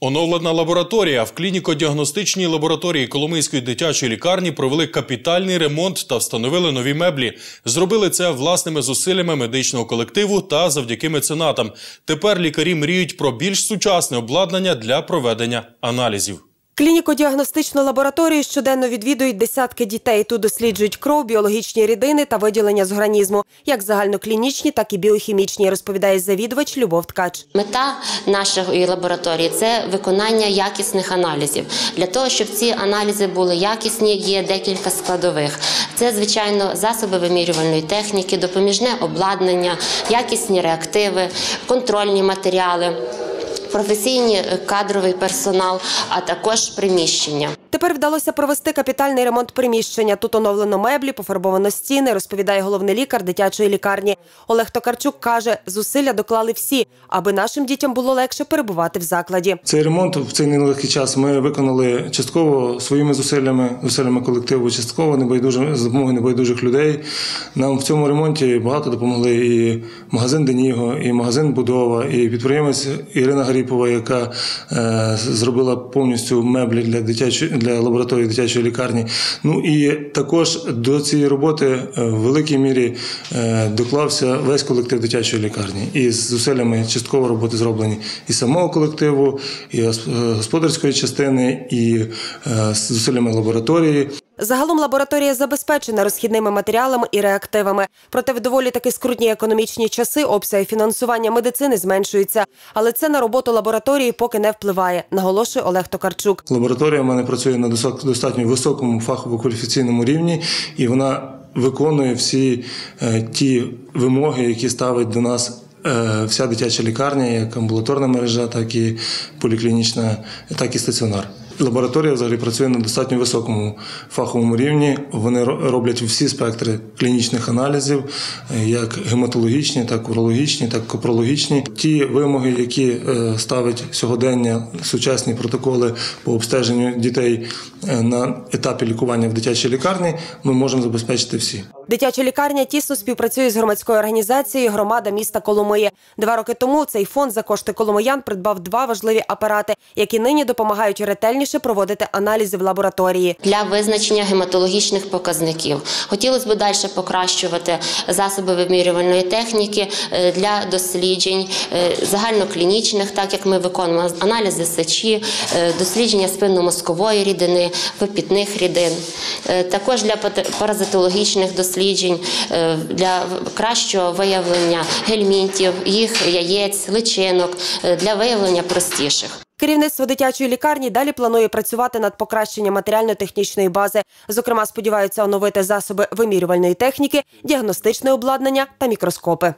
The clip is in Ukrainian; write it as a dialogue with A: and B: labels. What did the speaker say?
A: Оновлена лабораторія в клініко-діагностичній лабораторії Коломийської дитячої лікарні провели капітальний ремонт та встановили нові меблі. Зробили це власними зусиллями медичного колективу та завдяки меценатам. Тепер лікарі мріють про більш сучасне обладнання для проведення аналізів.
B: Клініко-діагностичну лабораторію щоденно відвідують десятки дітей. Тут досліджують кров, біологічні рідини та виділення з організму, як загальноклінічні, так і біохімічні, розповідає завідувач Любов Ткач.
C: Мета нашої лабораторії це виконання якісних аналізів. Для того, щоб ці аналізи були якісні, є декілька складових. Це, звичайно, засоби вимірювальної техніки, допоміжне обладнання, якісні реактиви, контрольні матеріали. Професійні е, кадровий персонал, а також приміщення.
B: Тепер вдалося провести капітальний ремонт приміщення. Тут оновлено меблі, пофарбовано стіни, розповідає головний лікар дитячої лікарні. Олег Токарчук каже, зусилля доклали всі, аби нашим дітям було легше перебувати в закладі.
D: Цей ремонт в цей нелегкий час ми виконали частково своїми зусиллями, зусиллями колективу, частково небайдуже з допомогою небайдужих людей. Нам в цьому ремонті багато допомогли і магазин Деніго, і магазин Будова, і підприємець Ірина Гаріпова, яка е, зробила повністю меблі для дитячої для лабораторії дитячої лікарні. Ну і також до цієї роботи е, в великій мірі е, доклався весь колектив дитячої лікарні. І з зусиллями частково роботи зроблені і самого колективу, і господарської частини, і е, з зусиллями лабораторії.
B: Загалом лабораторія забезпечена розхідними матеріалами і реактивами. Проте в доволі таки скрутні економічні часи обсяги фінансування медицини зменшуються. Але це на роботу лабораторії поки не впливає, наголошує Олег Токарчук.
D: Лабораторія в мене працює на достатньо високому фахово-кваліфіційному рівні, і вона виконує всі е, ті вимоги, які ставить до нас. е, Вся дитяча лікарня, як амбулаторна мережа, так і поліклінічна, так і стаціонар. Лабораторія взагалі працює на достатньо високому фаховому рівні. Вони роблять всі спектри клінічних аналізів, е, як гематологічні, так урологічні, так копрологічні. Ті вимоги, які е, ставить сьогодення сучасні протоколи по обстеженню дітей е, на етапі лікування в дитячій лікарні, ми можемо забезпечити всі.
B: Дитяча лікарня тісно співпрацює з громадською організацією Громада міста Коломиї. Два роки тому цей фонд за кошти коломиян придбав два важливі апарати, які нині допомагають ретельніше проводити аналізи в лабораторії.
C: для визначення гематологічних показників. Хотілося б далі покращувати засоби вимірювальної техніки е, для досліджень е, загальноклінічних, так як ми виконуємо аналізи сечі, е, дослідження спинномозкової рідини, випітних рідин, також для паразитологічних досліджень, для кращого виявлення гельмінтів, їх яєць, личинок, для виявлення простіших.
B: Керівництво дитячої лікарні далі планує працювати над покращенням матеріально-технічної бази. Зокрема, сподіваються оновити засоби вимірювальної техніки, діагностичне обладнання та мікроскопи.